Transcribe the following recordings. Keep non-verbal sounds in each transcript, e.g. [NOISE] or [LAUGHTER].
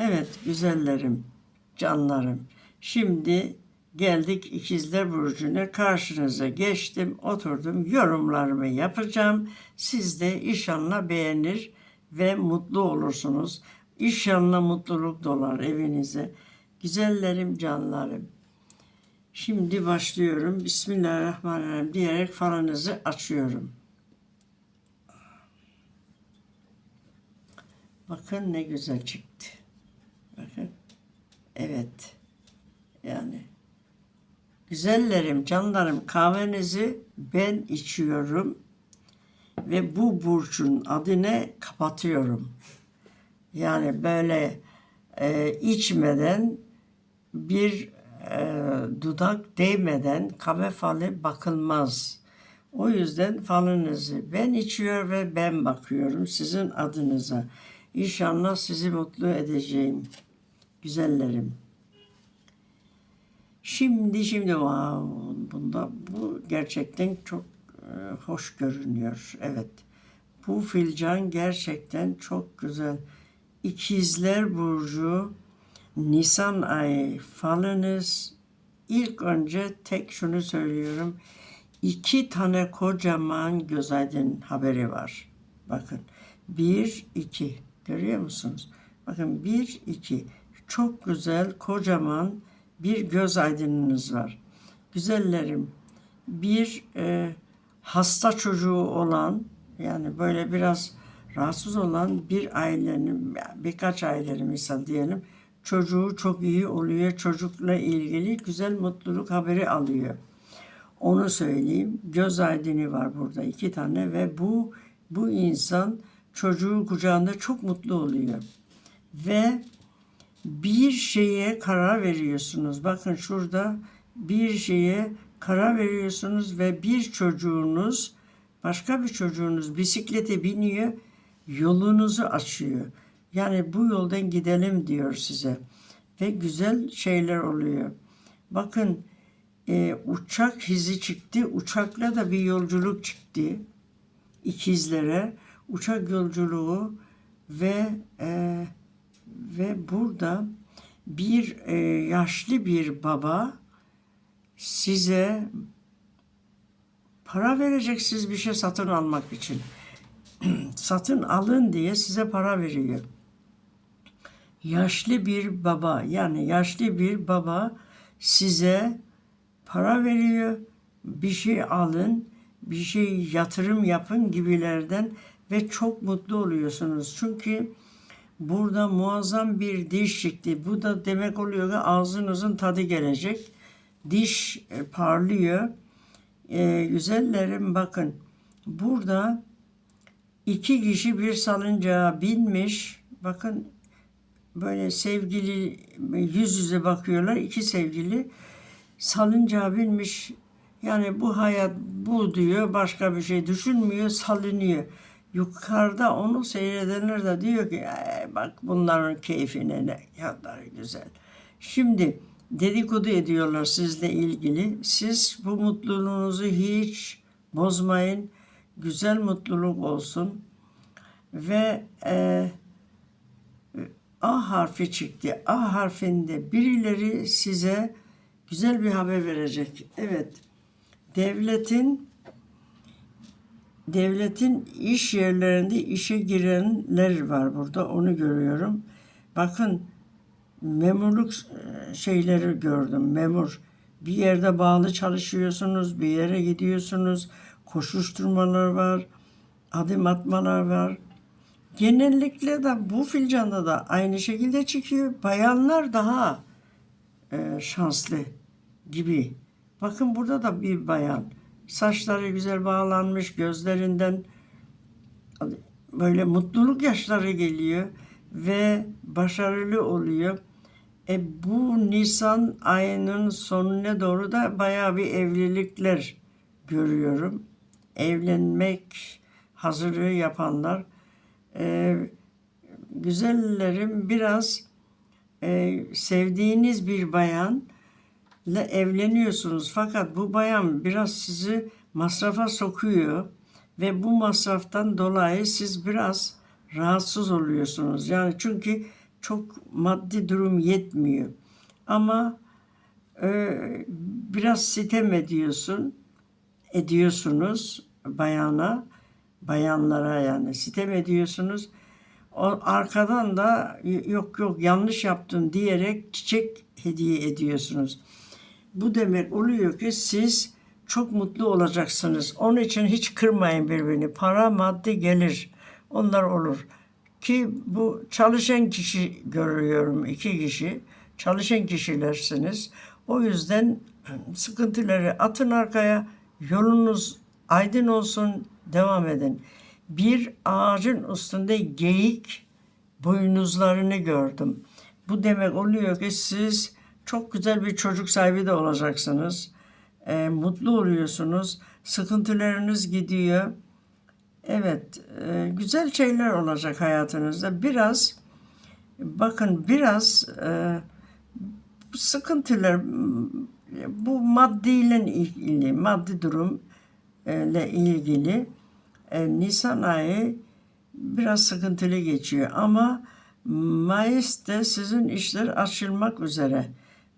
Evet güzellerim, canlarım. Şimdi geldik ikizler burcuna karşınıza geçtim, oturdum, yorumlarımı yapacağım. Siz de inşallah beğenir ve mutlu olursunuz. İnşallah mutluluk dolar evinize. Güzellerim, canlarım. Şimdi başlıyorum. Bismillahirrahmanirrahim diyerek falınızı açıyorum. Bakın ne güzel çıktı. Evet. Yani. Güzellerim, canlarım kahvenizi ben içiyorum. Ve bu burcun adını kapatıyorum. Yani böyle e, içmeden bir e, dudak değmeden kahve falı bakılmaz. O yüzden falınızı ben içiyor ve ben bakıyorum sizin adınıza. İnşallah sizi mutlu edeceğim. Güzellerim. Şimdi şimdi wow, bunda bu gerçekten çok e, hoş görünüyor. Evet. Bu filcan gerçekten çok güzel. İkizler burcu Nisan ayı falınız ilk önce tek şunu söylüyorum. İki tane kocaman göz aydın haberi var. Bakın. Bir, iki. Görüyor musunuz? Bakın bir, iki. Çok güzel, kocaman bir göz aydınınız var. Güzellerim. Bir e, hasta çocuğu olan, yani böyle biraz rahatsız olan bir ailenin, birkaç ailenin misal diyelim, çocuğu çok iyi oluyor. Çocukla ilgili güzel mutluluk haberi alıyor. Onu söyleyeyim. Göz aydını var burada iki tane ve bu bu insan çocuğu kucağında çok mutlu oluyor. Ve bir şeye karar veriyorsunuz. Bakın şurada bir şeye karar veriyorsunuz ve bir çocuğunuz başka bir çocuğunuz bisiklete biniyor yolunuzu açıyor. Yani bu yoldan gidelim diyor size. Ve güzel şeyler oluyor. Bakın e, uçak hizi çıktı. Uçakla da bir yolculuk çıktı. İkizlere uçak yolculuğu ve e, ve burada bir e, yaşlı bir baba size para verecek siz bir şey satın almak için. [CLEARS THROAT] satın alın diye size para veriyor. Yaşlı bir baba yani yaşlı bir baba size para veriyor. Bir şey alın, bir şey yatırım yapın gibilerden ve çok mutlu oluyorsunuz. Çünkü burada muazzam bir diş çıktı. Bu da demek oluyor ki ağzınızın tadı gelecek. Diş e, parlıyor. E, güzellerim bakın. Burada iki kişi bir salıncağa binmiş. Bakın böyle sevgili yüz yüze bakıyorlar. iki sevgili salıncağa binmiş. Yani bu hayat bu diyor. Başka bir şey düşünmüyor. Salınıyor. Yukarıda onu seyredenler de diyor ki "Ee, bak bunların keyfine ne kadar güzel. Şimdi dedikodu ediyorlar sizle ilgili. Siz bu mutluluğunuzu hiç bozmayın. Güzel mutluluk olsun. Ve e, A harfi çıktı. A harfinde birileri size güzel bir haber verecek. Evet. Devletin devletin iş yerlerinde işe girenler var burada. Onu görüyorum. Bakın memurluk e, şeyleri gördüm. Memur bir yerde bağlı çalışıyorsunuz, bir yere gidiyorsunuz. Koşuşturmalar var, adım atmalar var. Genellikle de bu filcanda da aynı şekilde çıkıyor. Bayanlar daha e, şanslı gibi. Bakın burada da bir bayan. Saçları güzel bağlanmış, gözlerinden böyle mutluluk yaşları geliyor ve başarılı oluyor. E bu Nisan ayının sonuna doğru da bayağı bir evlilikler görüyorum. Evlenmek hazırlığı yapanlar. E, güzellerim biraz e, sevdiğiniz bir bayan ile evleniyorsunuz. Fakat bu bayan biraz sizi masrafa sokuyor ve bu masraftan dolayı siz biraz rahatsız oluyorsunuz. Yani çünkü çok maddi durum yetmiyor. Ama e, biraz sitem ediyorsun, ediyorsunuz bayana, bayanlara yani sitem ediyorsunuz. O arkadan da yok yok yanlış yaptın diyerek çiçek hediye ediyorsunuz. Bu demek oluyor ki siz çok mutlu olacaksınız. Onun için hiç kırmayın birbirini. Para, maddi gelir. Onlar olur. Ki bu çalışan kişi görüyorum. iki kişi. Çalışan kişilersiniz. O yüzden sıkıntıları atın arkaya. Yolunuz aydın olsun. Devam edin. Bir ağacın üstünde geyik boynuzlarını gördüm. Bu demek oluyor ki siz çok güzel bir çocuk sahibi de olacaksınız. E, mutlu oluyorsunuz. Sıkıntılarınız gidiyor. Evet, e, güzel şeyler olacak hayatınızda. Biraz, bakın biraz e, sıkıntılar, bu maddiyle ilgili, maddi durum e, ile ilgili e, Nisan ayı biraz sıkıntılı geçiyor ama Mayıs'ta sizin işler açılmak üzere.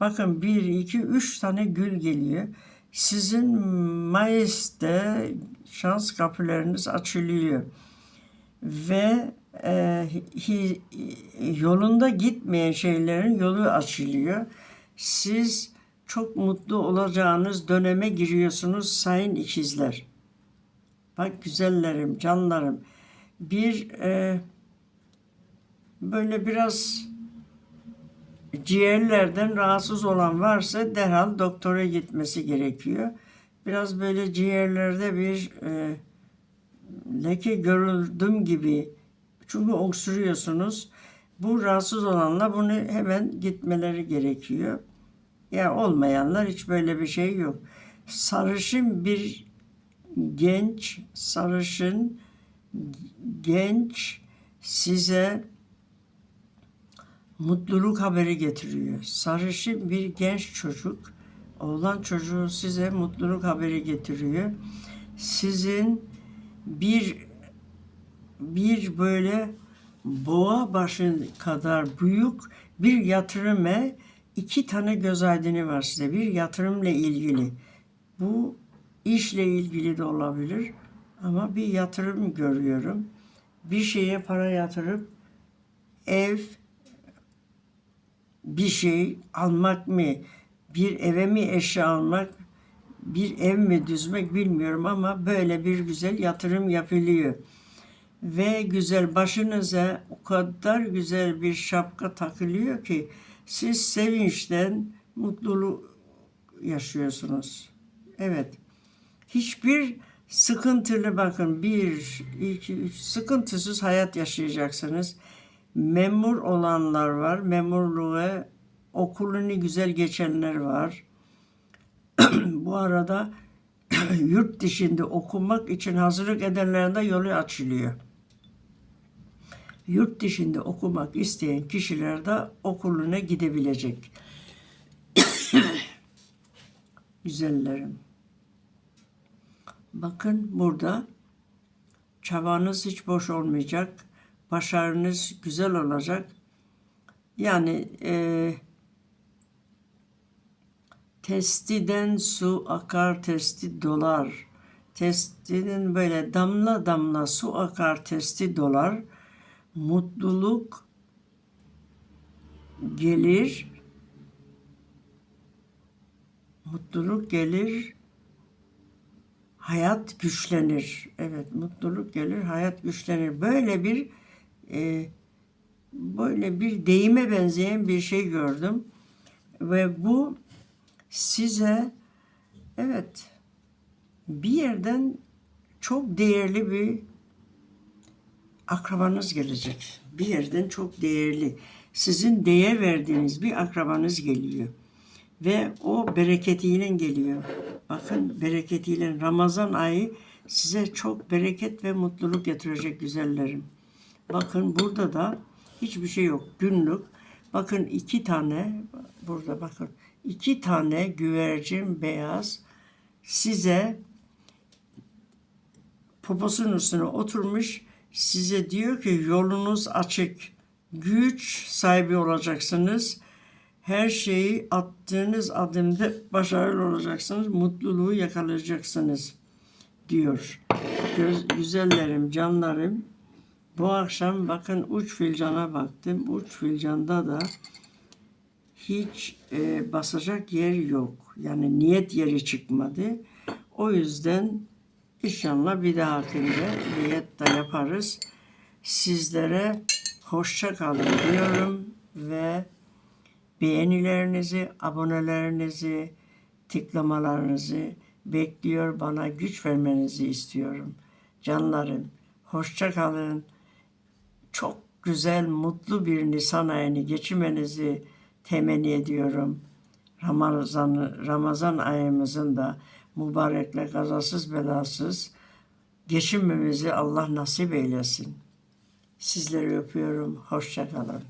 Bakın bir, iki, üç tane gül geliyor. Sizin Mayıs'ta şans kapılarınız açılıyor. Ve e, hi- yolunda gitmeyen şeylerin yolu açılıyor. Siz çok mutlu olacağınız döneme giriyorsunuz sayın ikizler. Bak güzellerim, canlarım. Bir e, böyle biraz ciğerlerden rahatsız olan varsa derhal doktora gitmesi gerekiyor. Biraz böyle ciğerlerde bir e, leke görüldüm gibi. Çünkü öksürüyorsunuz. Bu rahatsız olanlar bunu hemen gitmeleri gerekiyor. Ya olmayanlar hiç böyle bir şey yok. Sarışın bir genç, sarışın genç size mutluluk haberi getiriyor. Sarışın bir genç çocuk, oğlan çocuğu size mutluluk haberi getiriyor. Sizin bir bir böyle boğa başı kadar büyük bir yatırıma iki tane göz aydını var size. Bir yatırımla ilgili. Bu işle ilgili de olabilir ama bir yatırım görüyorum. Bir şeye para yatırıp ev, bir şey almak mı, bir eve mi eşya almak, bir ev mi düzmek bilmiyorum ama böyle bir güzel yatırım yapılıyor. Ve güzel başınıza o kadar güzel bir şapka takılıyor ki siz sevinçten mutluluk yaşıyorsunuz. Evet. Hiçbir sıkıntılı bakın bir, iki, üç sıkıntısız hayat yaşayacaksınız memur olanlar var. Memurluğa okulunu güzel geçenler var. [CLEARS THROAT] Bu arada [CLEARS THROAT] yurt dışında okumak için hazırlık edenlerin de yolu açılıyor. Yurt dışında okumak isteyen kişiler de okuluna gidebilecek. [CLEARS THROAT] Güzellerim. Bakın burada çabanız hiç boş olmayacak başarınız güzel olacak. Yani e, testiden su akar, testi dolar. Testinin böyle damla damla su akar, testi dolar. Mutluluk gelir. Mutluluk gelir. Hayat güçlenir. Evet, mutluluk gelir, hayat güçlenir. Böyle bir e, böyle bir deyime benzeyen bir şey gördüm. Ve bu size evet bir yerden çok değerli bir akrabanız gelecek. Bir yerden çok değerli. Sizin değer verdiğiniz bir akrabanız geliyor. Ve o bereketiyle geliyor. Bakın bereketiyle Ramazan ayı size çok bereket ve mutluluk getirecek güzellerim. Bakın burada da hiçbir şey yok. Günlük. Bakın iki tane burada bakın iki tane güvercin beyaz size poposunun üstüne oturmuş size diyor ki yolunuz açık. güç sahibi olacaksınız. Her şeyi attığınız adımda başarılı olacaksınız. Mutluluğu yakalayacaksınız diyor. Göz, güzellerim, canlarım. Bu akşam bakın uç filcana baktım. Uç filcanda da hiç e, basacak yer yok. Yani niyet yeri çıkmadı. O yüzden inşallah bir dahakinde niyet de yaparız. Sizlere hoşça kalın diyorum ve beğenilerinizi, abonelerinizi, tıklamalarınızı bekliyor. Bana güç vermenizi istiyorum. Canlarım, hoşça kalın. Çok güzel, mutlu bir Nisan ayını geçirmenizi temenni ediyorum. Ramazan, Ramazan ayımızın da mübarekle kazasız belasız geçinmemizi Allah nasip eylesin. Sizleri öpüyorum. Hoşça kalın.